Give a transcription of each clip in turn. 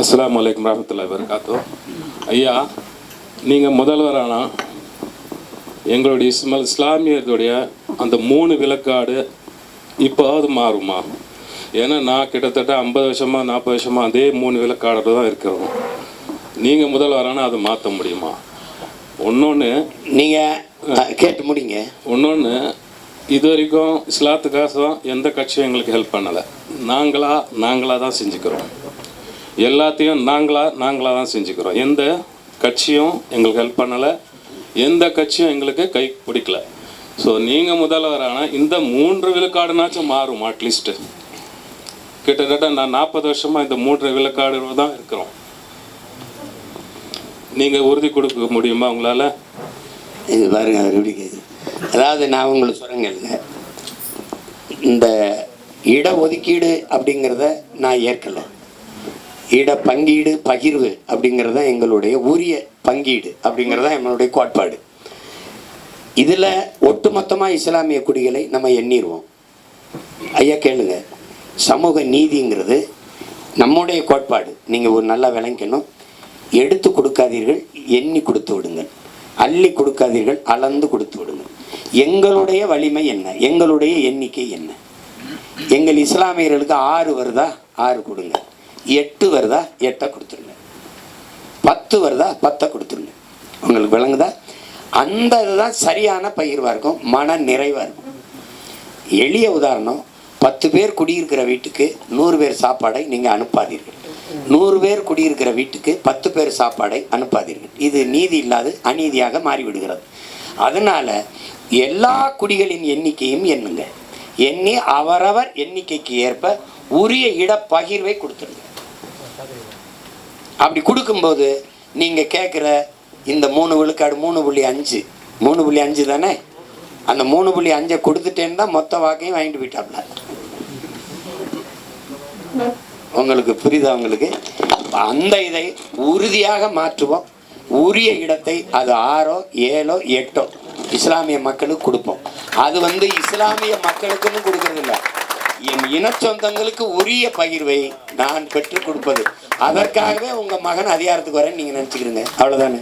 அஸ்லாம் வலைக்கம் ரஹமத்துல்லா வரகாத்தோ ஐயா நீங்கள் முதல்வரானா? எங்களுடைய இஸ்மல் இஸ்லாமியர்களுடைய அந்த மூணு விளக்காடு இப்போவாது மாறுமா? ஏன்னா நான் கிட்டத்தட்ட ஐம்பது வருஷமாக நாற்பது வருஷமாக அதே மூணு விளக்காடோடு தான் இருக்கிறோம். நீங்கள் முதல்வரானா அதை மாற்ற முடியுமா? ஒன்று ஒன்று நீங்கள் கேட்டு முடிங்க. ஒன்று இது வரைக்கும் இஸ்லாத்துக்காசம் எந்த கட்சியும் எங்களுக்கு ஹெல்ப் பண்ணலை. நாங்களாக நாங்களாக தான் செஞ்சுக்கிறோம். எல்லாத்தையும் நாங்களாக நாங்களாக தான் செஞ்சுக்கிறோம். எந்த கட்சியும் எங்களுக்கு ஹெல்ப் பண்ணலை. எந்த கட்சியும் எங்களுக்கு கை பிடிக்கல. ஸோ நீங்கள் முதல்வரான இந்த மூன்று விழுக்காடுனாச்சும் மாறும் அட்லீஸ்ட்டு கிட்டத்தட்ட நான் நாற்பது வருஷமாக இந்த மூன்று விழுக்காடு தான் இருக்கிறோம். நீங்கள் உறுதி கொடுக்க முடியுமா உங்களால்? இது பாருங்க எப்படி கேக்குது. அதாவது நான் உங்களுக்கு சொல்கிறேங்க இந்த இட ஒதுக்கீடு அப்படிங்கிறத நான் ஏற்கலை. இட பங்கீடு பகிர்வு அப்படிங்கிறது எங்களுடைய உரிய பங்கீடு அப்படிங்கிறது தான் எங்களுடைய கோட்பாடு. இதில் ஒட்டுமொத்தமாக இஸ்லாமிய குடிகளை நம்ம எண்ணிடுவோம் ஐயா கேளுங்க. சமூக நீதிங்கிறது நம்முடைய கோட்பாடு. நீங்கள் ஒரு நல்லா விளங்கணும் எடுத்து கொடுக்காதீர்கள் எண்ணி கொடுத்து விடுங்கள். அள்ளி கொடுக்காதீர்கள் அளந்து கொடுத்து விடுங்கள். எங்களுடைய வலிமை என்ன? எங்களுடைய எண்ணிக்கை என்ன? எங்கள் இஸ்லாமியர்களுக்கு ஆறு வருதா? ஆறு கொடுங்க. எட்டு வருதா? எட்டை கொடுத்துருங்க. பத்து வருதா? பத்தை கொடுத்துருங்க. உங்களுக்கு விளங்குதா? அந்த இதுதான் சரியான பகிர்வாக இருக்கும் மன நிறைவாக இருக்கும். எளிய உதாரணம் பத்து பேர் குடியிருக்கிற வீட்டுக்கு நூறு பேர் சாப்பாடை நீங்கள் அனுப்பாதீர்கள். நூறு பேர் குடியிருக்கிற வீட்டுக்கு பத்து பேர் சாப்பாடை அனுப்பாதீர்கள். இது நீதி இல்லாது அநீதியாக மாறிவிடுகிறது. அதனால எல்லா குடிகளின் எண்ணிக்கையும் எண்ணுங்க. எண்ணி அவரவர் எண்ணிக்கைக்கு ஏற்ப உரிய இட பகிர்வை கொடுத்துருங்க. அப்படி கொடுக்கும்போது நீங்கள் கேட்குற இந்த மூணு விழுக்காடு மூணு புள்ளி அஞ்சு மூணு புள்ளி அஞ்சு தானே? அந்த மூணு புள்ளி அஞ்சை கொடுத்துட்டேன்னு தான் மொத்த வாக்கையும் வாங்கிட்டு போயிட்டாப்ல. உங்களுக்கு புரியுதா உங்களுக்கு? அந்த இதை உறுதியாக மாற்றுவோம். உரிய இடத்தை அது ஆறோ ஏழோ எட்டோ இஸ்லாமிய மக்களுக்கு கொடுப்போம். அது வந்து இஸ்லாமிய மக்களுக்குன்னு கொடுக்கறதில்ல. என் இன சொந்தங்களுக்கு உரிய பகிர்வை நான் பெற்றுக் கொடுப்பது. அதற்காகவே உங்க மகன் அதிகாரத்துக்கு வரேன்னு நீங்க நினைச்சுக்கிறீங்க. அவ்வளவுதானே?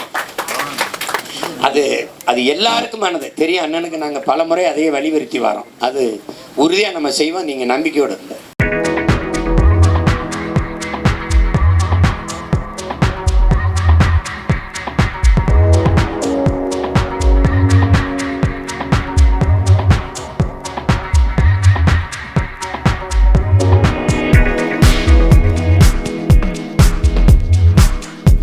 அது அது எல்லாருக்குமானது. தெரியும் அண்ணனுக்கு நாங்கள் பல முறை அதையே வலியுறுத்தி வரோம். அது உறுதியாக நம்ம செய்வோம். நீங்கள் நம்பிக்கையோடு இருங்க.